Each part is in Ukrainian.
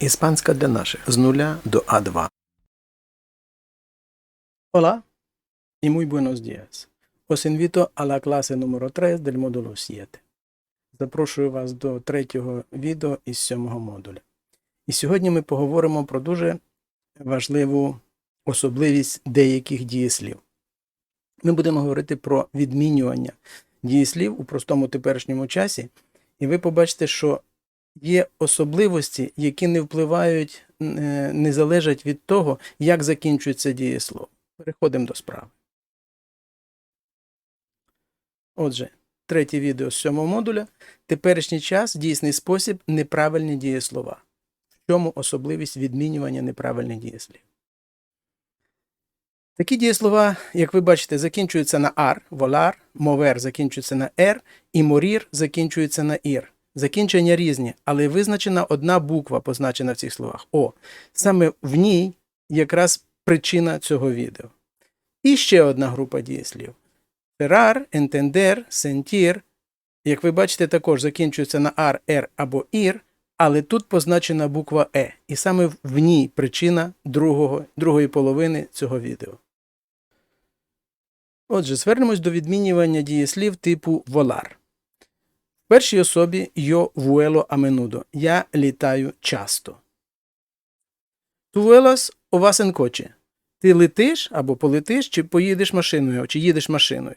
Іспанська для наших з нуля до А2. Hola y muy buenos días. Os invito a la clase número 3 del módulo 7. Запрошую вас до третього відео із сьомого модуля. І сьогодні ми поговоримо про дуже важливу особливість деяких дієслів. Ми будемо говорити про відмінювання дієслів у простому теперішньому часі, і ви побачите, що є особливості, які не впливають, е, не залежать від того, як закінчується дієслово. Переходимо до справи. Отже, третє відео з сьомого модуля. Теперішній час, дійсний спосіб, неправильні дієслова. В чому особливість відмінювання неправильних дієслів? Такі дієслова, як ви бачите, закінчуються на ар, волар, мовер закінчується на ер, і морір закінчується на ір. Закінчення різні, але визначена одна буква, позначена в цих словах О. Саме в ній якраз причина цього відео. І ще одна група дієслів. Феррар, ентендер, сентір. Як ви бачите, також закінчується на ар, ер або ір, але тут позначена буква Е. І саме в ній причина другого, другої половини цього відео. Отже, звернемось до відмінювання дієслів типу волар. Першій особі йо vuelo a. Я літаю часто. Tu vuelas o vas en. Ти летиш або полетиш, чи поїдеш машиною, чи їдеш машиною.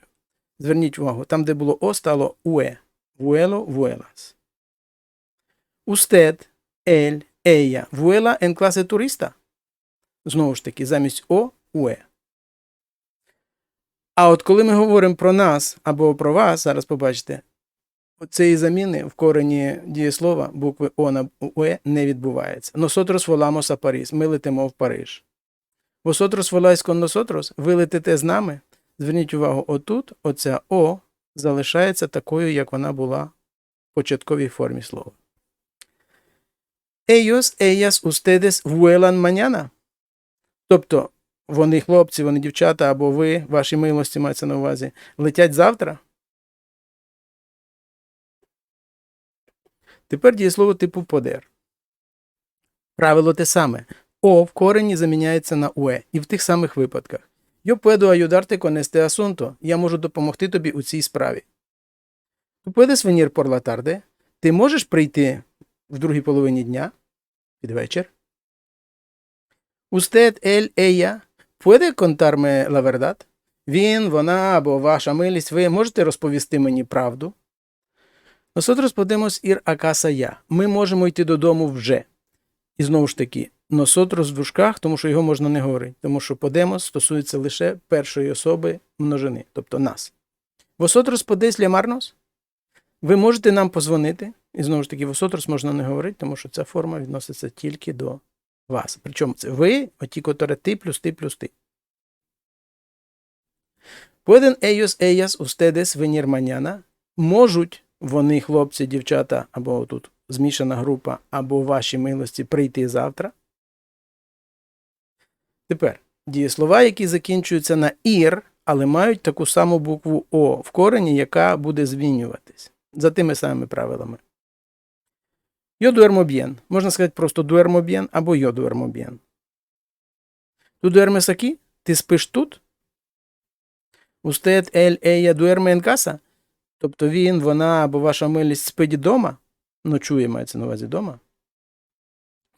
Зверніть увагу, там, де було О, стало УЕ. Vuelo, vuelas. Usted, él, ella, vuela en clase turista. Знову ж таки, замість О, УЕ. А от коли ми говоримо про нас або про вас, зараз побачите, цієї заміни в корені дієслова букви О на УЕ не відбувається. Volamos a Париж. Ми летимо в Париж. Voláis con nosotros. Ви летите з нами. Зверніть увагу, отут оця О залишається такою, як вона була в початковій формі слова. Ellos, ellas, ustedes vuelan mañana. Тобто вони хлопці, вони дівчата, або ви, ваші милості мається на увазі, летять завтра. Тепер дієслово типу подер. Правило те саме. О в корені заміняється на уе, і в тих самих випадках. Yo puedo ayudarte con asunto. Я можу допомогти тобі у цій справі. Tú puedes venir. Ти можеш прийти в другій половині дня під вечір. Usted, él, ella puede contarme la? Він, вона або ваша милість, ви можете розповісти мені правду? Nosotros podemos ir a casa ya. Ми можемо йти додому вже. І знову ж таки, носотрос в дужках, тому що його можна не говорити, тому що подемос стосується лише першої особи множини, тобто нас. Восотрос подесь лямарнос. Ви можете нам позвонити. І знову ж таки, восотрос можна не говорити, тому що ця форма відноситься тільки до вас. Причому це ви, оті, котрі ти плюс ти плюс ти. Pueden ellos, ellas, ustedes venir mañana. Можуть вони, хлопці, дівчата, або тут змішана група, або ваші милості прийти завтра. Тепер дієслова, які закінчуються на ір, але мають таку саму букву О в корені, яка буде змінюватись за тими самими правилами. Bien. Можна сказати просто bien або duermes aquí? Ти спиш тут? Él, ella duerme en casa? Тобто він, вона або ваша милість спить вдома? Ночує, мається на увазі вдома.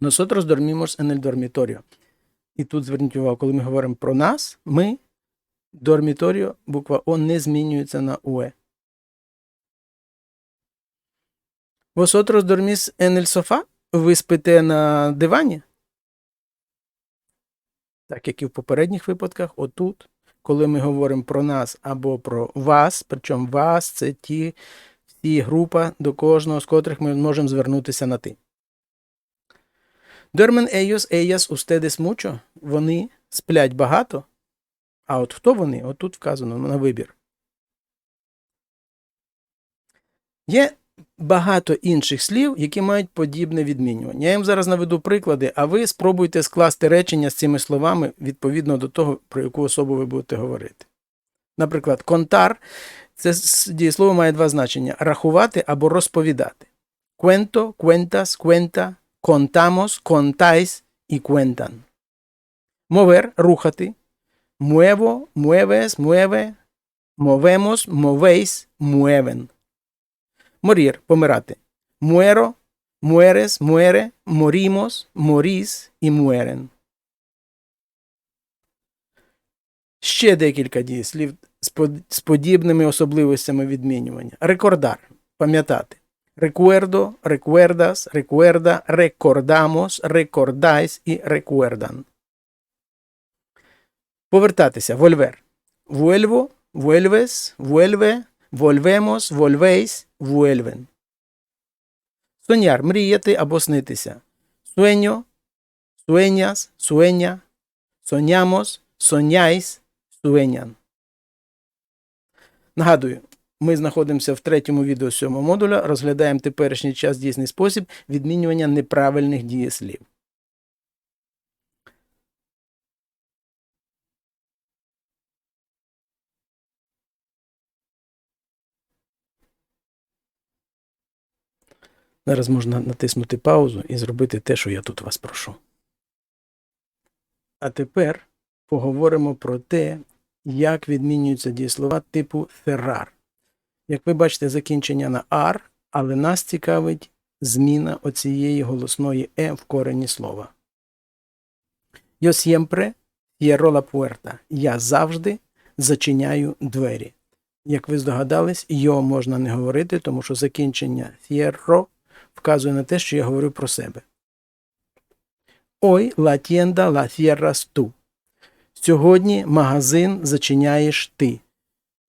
Nosotros dormimos en el. І тут зверніть увагу, коли ми говоримо про нас, ми, дорміторіо, буква О не змінюється на УЕ. Vosotros dormís en el sofá? Ви спите на дивані? Так як і в попередніх випадках, отут, коли ми говоримо про нас або про вас, причому вас це ті всі група, до кожного з котрих ми можемо звернутися на ти. Duermen ellos, ellas, ustedes mucho. Вони сплять багато. А от хто вони? От тут вказано на вибір. Є багато інших слів, які мають подібне відмінювання. Я їм зараз наведу приклади, а ви спробуйте скласти речення з цими словами відповідно до того, про яку особу ви будете говорити. Наприклад, контар це дієслово має два значення: рахувати або розповідати. Cuento, cuentas, cuenta, contamos, contáis і cuentan. Mover – рухати. Muevo, mueves, mueve. Movemos, movéis, mueven. Morir – помирати. Muero, mueres, muere, morimos, morís і mueren. Ще декілька дієслів з подібними особливостями відмінювання. Рекордар – пам'ятати. Recuerdo, recuerdas, recuerda, recordamos, recordáis і recuerdan. Повертатися. Volver. Vuelvo, vuelves, vuelve, volvemos, volvéis, vuelven. Соняр – мріяти або снитися. Sueño, sueñas, sueña, soñamos, soñáis, sueñan. Нагадую, ми знаходимося в третьому відео цього модуля, розглядаємо теперішній час дійсний спосіб відмінювання неправильних дієслів. Зараз можна натиснути паузу і зробити те, що я тут вас прошу. А тепер поговоримо про те, як відмінюються дієслова типу феррар. Як ви бачите, закінчення на ар, але нас цікавить зміна оцієї голосної е в корені слова. Yo siempre cierro la puerta. Я завжди зачиняю двері. Як ви здогадались, йо можна не говорити, тому що закінчення cierro вказує на те, що я говорю про себе. Ой, la tienda la cierras tú. Сьогодні магазин зачиняєш ти.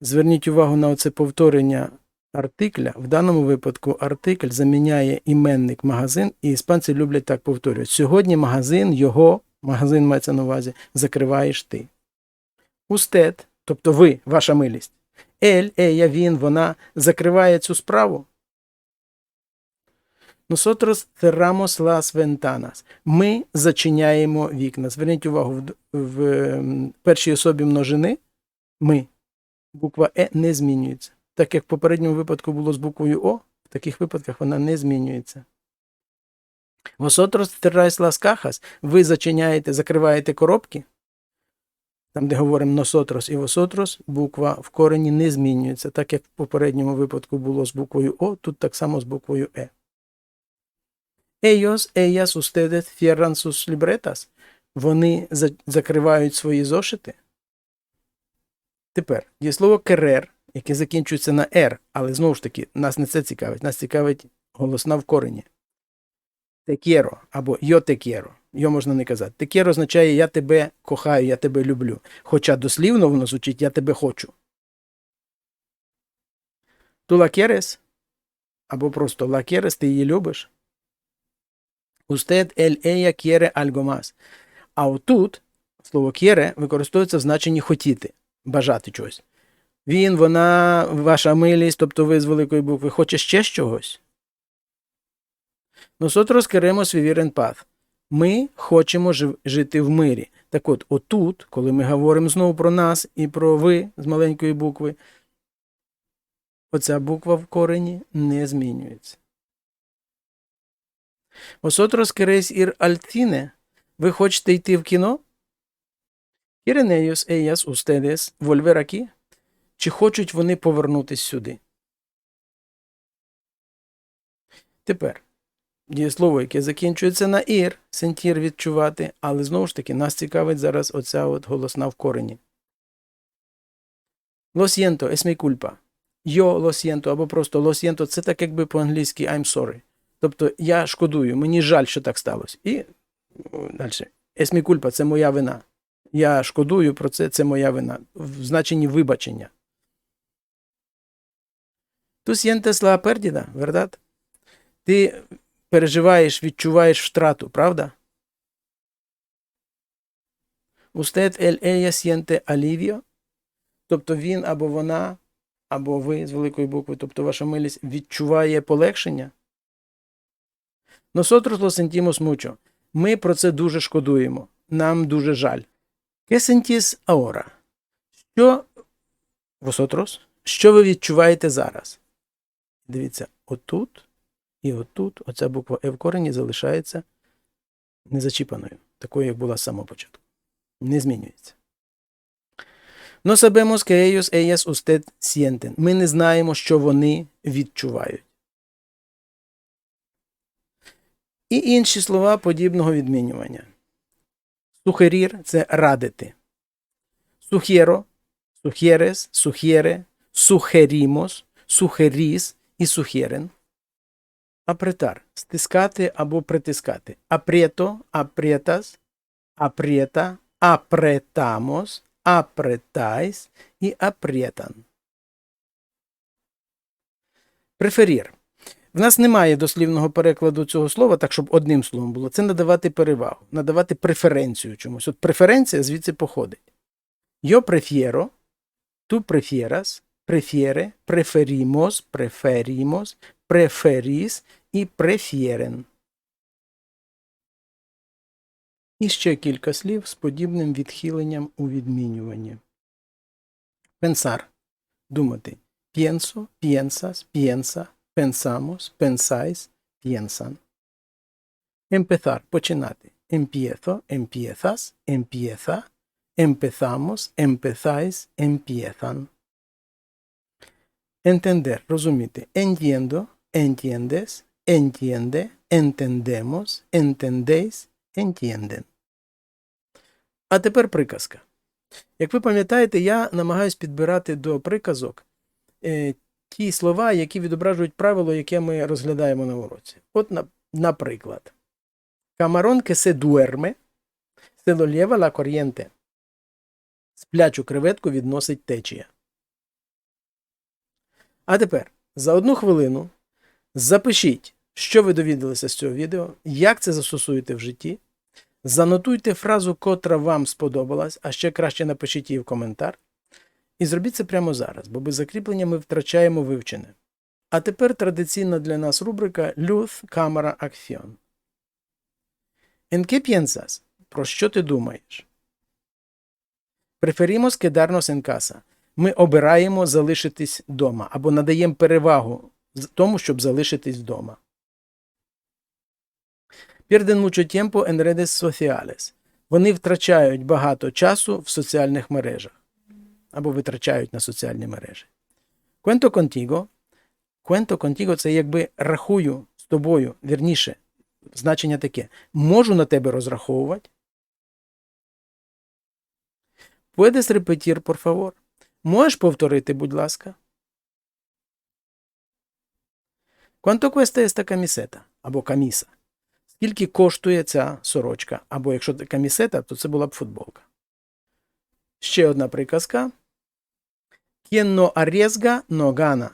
Зверніть увагу на оце повторення артикля. В даному випадку артикль заміняє іменник магазин, і іспанці люблять так повторювати. Сьогодні магазин, його, магазин мається на увазі, закриваєш ти. Устед, тобто ви, ваша милість. Ель, ея, він, вона закриває цю справу. Nosotros cerramos las ventanas. Ми зачиняємо вікна. Зверніть увагу, в, в ем, першій особі множини ми. Буква Е не змінюється. Так як в попередньому випадку було з буквою О, в таких випадках вона не змінюється. Vosotros cerráis las cajas. Ви зачиняєте, закриваєте коробки. Там, де говоримо nosotros і vosotros, буква в корені не змінюється. Так як в попередньому випадку було з буквою О, тут так само з буквою Е. Ellos, ellas, ustedes cierran sus libretas. Вони за- закривають свої зошити. Тепер дієслово керер, яке закінчується на «р», але знову ж таки, нас не це цікавить, нас цікавить голосна в корені. Текєро або йо текєро. Йо можна не казати. Текєро означає я тебе кохаю, я тебе люблю. Хоча дослівно воно звучить я тебе хочу. Ту лакерес або просто лакерес, ти її любиш. Usted, él, ella quiere algo más. А отут слово quiere використовується в значенні хотіти, бажати чогось. Він, вона, ваша милість, тобто ви з великої букви, хоче ще чогось. Nosotros queremos vivir en. Ми хочемо жити в мирі. Так от, отут, коли ми говоримо знову про нас і про ви з маленької букви, оця буква в корені не змінюється. Vosotros queréis ir cine? Ви хочете йти в кіно? Quieren ellos, ellas, ustedes? Чи хочуть вони повернутись сюди? Тепер дієслово, яке закінчується на ір, сентір відчувати, але знову ж таки нас цікавить зараз оця от голосна в корені. Lo siento, es mi culpa. Або просто lo siento, це так якби по-англійськи I'm sorry. Тобто я шкодую, мені жаль, що так сталося. І далі. Es mi це моя вина. Я шкодую про це, це моя вина. В значенні вибачення. Tú sientes la pérdida, ¿verdad? Ти переживаєш, відчуваєш втрату, правда? Usted, él, ella siente alivio? Тобто він або вона, або ви з великої букви, тобто ваша милість, відчуває полегшення? Nosotros lo sentimos mucho. Ми про це дуже шкодуємо. Нам дуже жаль. ¿Qué sentís ahora? Що vosotros? Що ви відчуваєте зараз? Дивіться, отут І отут оця буква Е в корені залишається незачіпаною, такою, як була з самого початку. Не змінюється. No sabemos que ellos, ellas, usted sienten. Ми не знаємо, що вони відчувають. І інші слова подібного відмінювання. Сухерір це радити. Сухєро, сухєрес, сухєре, сухерімос, сухеріс і сухєрен. Апретар стискати або притискати. Апрето, апретас, апрета, апретамос, апретайс і апретан. Преферір. В нас немає дослівного перекладу цього слова, так щоб одним словом було. Це надавати перевагу, надавати преференцію чомусь. От преференція звідси походить. Yo prefiero, tú prefieras, prefiere, preferimos, preferimos, preferís і prefieren. І ще кілька слів з подібним відхиленням у відмінюванні. Пенсар думати. Pienso, piensas, piensa, pensamos, pensáis, piensan. Empezar починати. Empiezo, empiezas, empieza, empezamos, empezáis, empiezan. Entender, розуміти. Entiendo, entiendes, entiende, entendemos, entendéis, entienden. А тепер приказка. Як ви пам'ятаєте, я намагаюсь підбирати до приказок е, ті слова, які відображують правило, яке ми розглядаємо на уроці. От, наприклад, Camarón que se duerme, se lo lleva. Сплячу креветку відносить течія. А тепер за одну хвилину запишіть, що ви довідалися з цього відео, як це застосуєте в житті. Занотуйте фразу, котра вам сподобалась, а ще краще напишіть її в коментар. І зробіть це прямо зараз, бо без закріплення ми втрачаємо вивчене. А тепер традиційна для нас рубрика Cámara Acción. ¿En piensas? Про що ти думаєш? Preferimos quedarnos en. Ми обираємо залишитись вдома або надаємо перевагу тому, щоб залишитись вдома. Pierden mucho tiempo en redes sociales. Вони втрачають багато часу в соціальних мережах або витрачають на соціальні мережі. Cuento contigo. Cuento contigo – це якби рахую з тобою, вірніше, значення таке. Можу на тебе розраховувати. Puedes repetir, por favor? Можеш повторити, будь ласка. Quanto cuesta esta camiseta? Або каміса. Скільки коштує ця сорочка? Або якщо це камісета, то це була б футболка. Ще одна приказка. Quien no arriesga, no.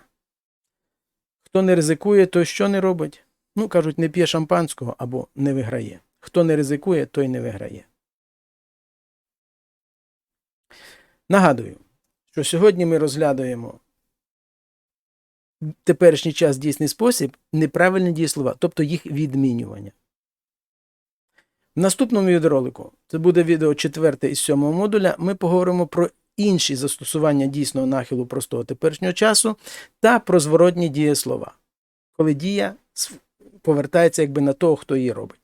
Хто не ризикує, той що не робить? Ну, кажуть, не п'є шампанського або не виграє. Хто не ризикує, той не виграє. Нагадую, що сьогодні ми розглядаємо теперішній час дійсний спосіб неправильні дієслова, тобто їх відмінювання. В наступному відеоролику, це буде відео 4 із 7 модуля, ми поговоримо про інші застосування дійсного нахилу простого теперішнього часу та про зворотні дієслова, коли дія повертається якби на того, хто її робить.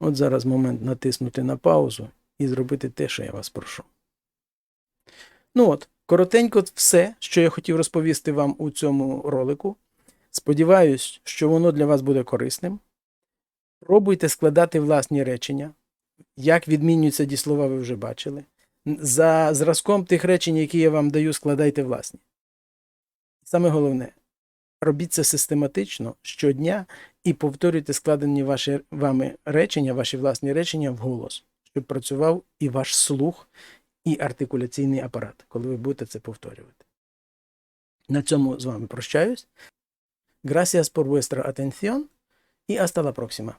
От зараз момент натиснути на паузу і зробити те, що я вас прошу. Ну от, коротенько все, що я хотів розповісти вам у цьому ролику. Сподіваюсь, що воно для вас буде корисним. Пробуйте складати власні речення. Як відмінюються дієслова, ви вже бачили. За зразком тих речень, які я вам даю, складайте власні. Саме головне, робіть це систематично щодня і повторюйте складені ваші вами речення, ваші власні речення вголос, щоб працював і ваш слух, і артикуляційний апарат, коли ви будете це повторювати. На цьому з вами прощаюсь. Gracias por vuestra atención y hasta la próxima.